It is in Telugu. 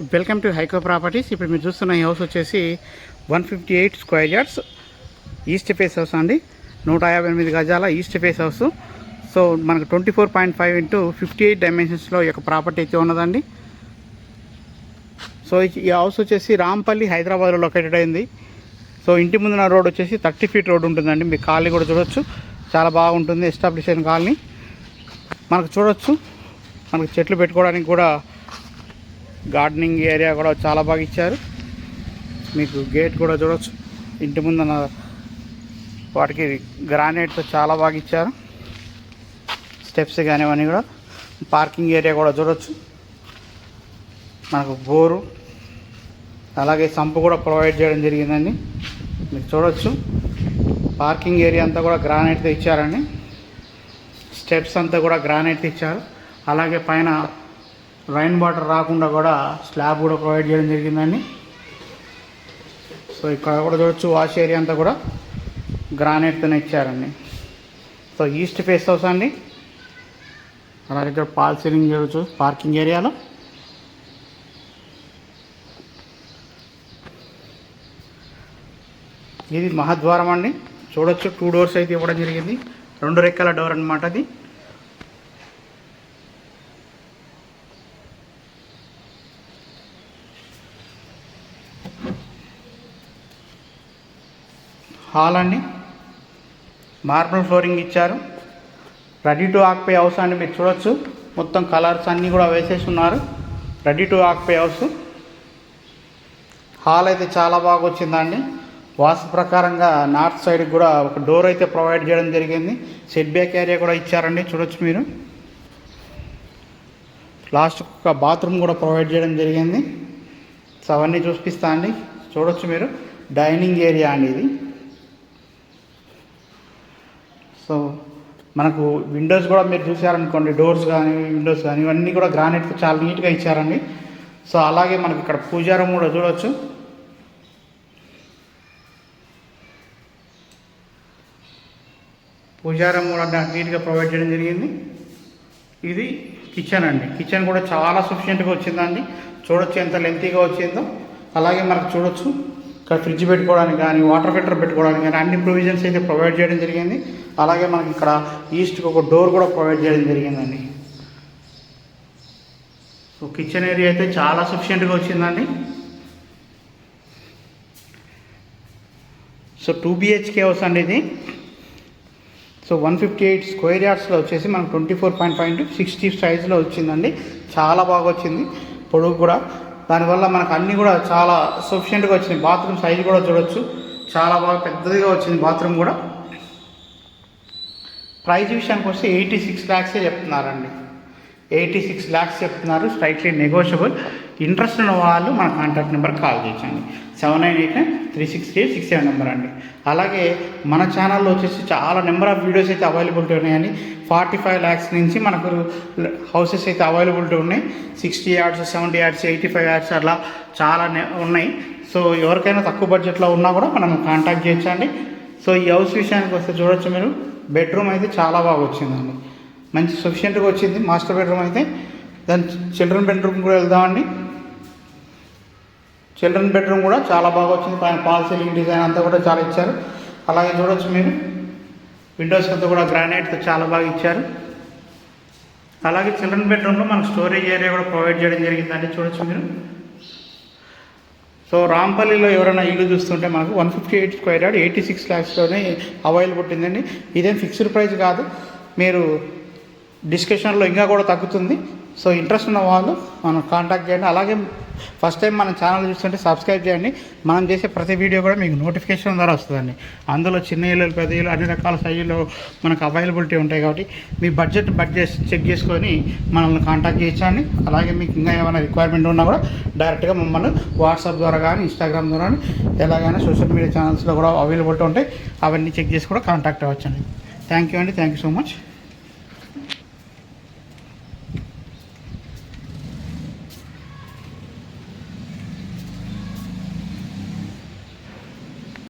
Welcome to హైకో properties. ఇప్పుడు మీరు చూస్తున్న ఈ హౌస్ వచ్చేసి one fifty eight square yards. East face house అండి. నూట యాభై ఎనిమిది గజాల ఈస్ట్ ఫేస్ హౌస్. సో మనకు twenty four point five into fifty eight డైమెన్షన్స్లో ఈ యొక్క ప్రాపర్టీ అయితే ఉన్నదండి. సో ఈ- హౌస్ వచ్చేసి రాంపల్లి హైదరాబాద్లో లొకేటెడ్ అయింది. సో ఇంటి ముందున రోడ్ వచ్చేసి థర్టీ ఫీట్ రోడ్ ఉంటుందండి. మీ కాలనీ కూడా చూడొచ్చు. చాలా బాగుంటుంది. ఎస్టాబ్లిష్ అయిన కాలనీ. మనకు చూడొచ్చు. మనకు చెట్లు పెట్టుకోవడానికి కూడా గార్డెనింగ్ ఏరియా కూడా చాలా బాగా ఇచ్చారు. మీకు గేట్ కూడా చూడవచ్చు ఇంటి ముందున్న వాటికి గ్రానైట్తో చాలా బాగా ఇచ్చారు. స్టెప్స్ కానివన్నీ కూడా. పార్కింగ్ ఏరియా కూడా చూడవచ్చు మనకు బోరు అలాగే సంపు కూడా ప్రొవైడ్ చేయడం జరిగిందండి. మీరు చూడవచ్చు పార్కింగ్ ఏరియా అంతా కూడా గ్రానైట్తో ఇచ్చారండి. స్టెప్స్ అంతా కూడా గ్రానైట్ ఇచ్చారు. అలాగే పైన రైన్ వాటర్ రాకుండా కూడా స్లాబ్ కూడా ప్రొవైడ్ చేయడం జరిగిందండి. సో ఇక్కడ కూడా చూడొచ్చు వాష్ ఏరియా అంతా కూడా గ్రానైట్తోనే ఇచ్చారండి. సో ఈస్ట్ ఫేస్ హౌస్ అండి. అలాగే ఇక్కడ పాల్ సీలింగ్ చూడొచ్చు పార్కింగ్ ఏరియాలో. ఇది మహద్వారం అండి. చూడొచ్చు టూ డోర్స్ అయితే ఇవ్వడం జరిగింది. రెండు రెక్కల డోర్ అన్నమాట అది. హాల్ అండి మార్బుల్ ఫ్లోరింగ్ ఇచ్చారు. రెడీ టు ఆక్పే హౌస్ అండి మీరు చూడొచ్చు. మొత్తం కలర్స్ అన్నీ కూడా వేసేసి ఉన్నారు ready to occupy house. Hall అయితే చాలా బాగా వచ్చిందండి. వాస్తు ప్రకారంగా నార్త్ సైడ్ కూడా ఒక డోర్ అయితే ప్రొవైడ్ చేయడం జరిగింది. సెట్ బ్యాక్ ఏరియా కూడా ఇచ్చారండి చూడొచ్చు మీరు. లాస్ట్ ఒక బాత్రూమ్ కూడా ప్రొవైడ్ చేయడం జరిగింది. సో అవన్నీ చూపిస్తా అండి చూడొచ్చు మీరు. డైనింగ్ ఏరియా అండి ఇది. సో మనకు విండోస్ కూడా మీరు చూసారనుకోండి డోర్స్ కానీ విండోస్ కానీ ఇవన్నీ కూడా గ్రానైట్ చాలా నీట్గా ఇచ్చారండి. సో అలాగే మనకి ఇక్కడ పూజారం కూడా చూడవచ్చు పూజారం కూడా నీట్గా ప్రొవైడ్ చేయడం జరిగింది. ఇది కిచెన్ అండి. కిచెన్ కూడా చాలా సఫిషియెంట్గా వచ్చిందండి. చూడొచ్చు ఎంత లెంతీగా వచ్చిందో. అలాగే మనకు చూడొచ్చు. ఇక్కడ ఫ్రిడ్జ్ పెట్టుకోవడానికి కానీ వాటర్ ఫిల్టర్ పెట్టుకోవడానికి కానీ అన్ని ప్రొవిజన్స్ అయితే ప్రొవైడ్ చేయడం జరిగింది. అలాగే మనకి ఇక్కడ ఈస్ట్కి ఒక డోర్ కూడా ప్రొవైడ్ చేయడం జరిగిందండి. సో కిచెన్ ఏరియా అయితే చాలా సఫిషియెంట్గా వచ్చిందండి. సో టూ బిహెచ్కే హౌస్ అండి ఇది. So one fifty eight square యార్డ్స్లో వచ్చేసి మనకు twenty four point five into sixty సైజ్లో వచ్చిందండి. చాలా బాగా వచ్చింది. పొడుగు కూడా. దానివల్ల మనకు అన్నీ కూడా చాలా సఫిషియెంట్గా వచ్చినాయి. బాత్రూమ్ సైజ్ కూడా చూడొచ్చు. చాలా బాగా పెద్దదిగా వచ్చింది బాత్రూమ్ కూడా. ప్రైజ్ విషయానికి వస్తే ఎయిటీ సిక్స్ ల్యాక్సే చెప్తున్నారండి. ఎయిటీ సిక్స్ ల్యాక్స్ చెప్తున్నారు. Straightly negotiable. ఇంట్రెస్ట్ ఉన్న వాళ్ళు మన కాంటాక్ట్ నెంబర్ కాల్ చేయండి. Seven nine eight nine three six three six seven number అండి. అలాగే మన ఛానల్లో వచ్చేసి చాలా నెంబర్ ఆఫ్ వీడియోస్ అయితే అవైలబిలిటీ ఉన్నాయండి. ఫార్టీ ఫైవ్ ల్యాక్స్ నుంచి మనకు హౌసెస్ అయితే అవైలబిలిటీ ఉన్నాయి. Sixty yards seventy yards eighty five yards అలా చాలా ఉన్నాయి. సో ఎవరికైనా తక్కువ బడ్జెట్లో ఉన్నా కూడా మనం కాంటాక్ట్ చేయొచ్చండి సో ఈ హౌస్ విషయానికి వస్తే చూడొచ్చు మీరు. బెడ్రూమ్ అయితే చాలా బాగా వచ్చిందండి. మంచి సఫిషియెంట్గా వచ్చింది. మాస్టర్ బెడ్రూమ్ అయితే. దాని చిల్డ్రన్ బెడ్రూమ్ కూడా వెళ్దామండి. చిల్డ్రన్ బెడ్రూమ్ కూడా చాలా బాగా వచ్చింది. పైన పాల్ సీలింగ్ డిజైన్ అంతా కూడా చాలా ఇచ్చారు. అలాగే చూడొచ్చు మీరు. విండోస్ అంతా కూడా గ్రానైట్తో చాలా బాగా ఇచ్చారు. అలాగే చిల్డ్రన్ బెడ్రూమ్లో మనకు స్టోరేజ్ ఏరియా కూడా ప్రొవైడ్ చేయడం జరిగిందండి. చూడొచ్చు మీరు. సో రాంపల్లిలో ఎవరైనా ఇల్లు చూస్తుంటే మనకు one fifty eight square yard eighty six ల్యాక్స్లోనే available ఉందండి ఇదేం ఫిక్స్డ్ ప్రైస్ కాదు. మీరు డిస్కషన్లో ఇంకా కూడా తగ్గుతుంది. సో ఇంట్రెస్ట్ ఉన్న వాళ్ళు మనం కాంటాక్ట్ చేయండి. అలాగే ఫస్ట్ టైం మన ఛానల్ చూస్తుంటే సబ్స్క్రైబ్ చేయండి. మనం చేసే ప్రతి వీడియో కూడా మీకు నోటిఫికేషన్ ద్వారా వస్తుందండి. అందులో చిన్న ఇళ్ళు పెద్ద ఇళ్ళు అన్ని రకాల సైజుల్లో మనకు అవైలబిలిటీ ఉంటాయి కాబట్టి మీ బడ్జెట్ బడ్జెట్ చెక్ చేసుకొని మనల్ని కాంటాక్ట్ చేయించండి. అలాగే మీకు ఇంకా ఏమైనా రిక్వైర్మెంట్ ఉన్నా కూడా డైరెక్ట్గా మమ్మల్ని వాట్సాప్ ద్వారా కానీ ఇన్స్టాగ్రామ్ ద్వారా కానీ ఎలాగైనా సోషల్ మీడియా ఛానల్స్లో కూడా అవైలబిలిటీ ఉంటాయి. అవన్నీ చెక్ చేసి కూడా కాంటాక్ట్ అవ్వచ్చండి. థ్యాంక్ యూ అండి. Thank you so much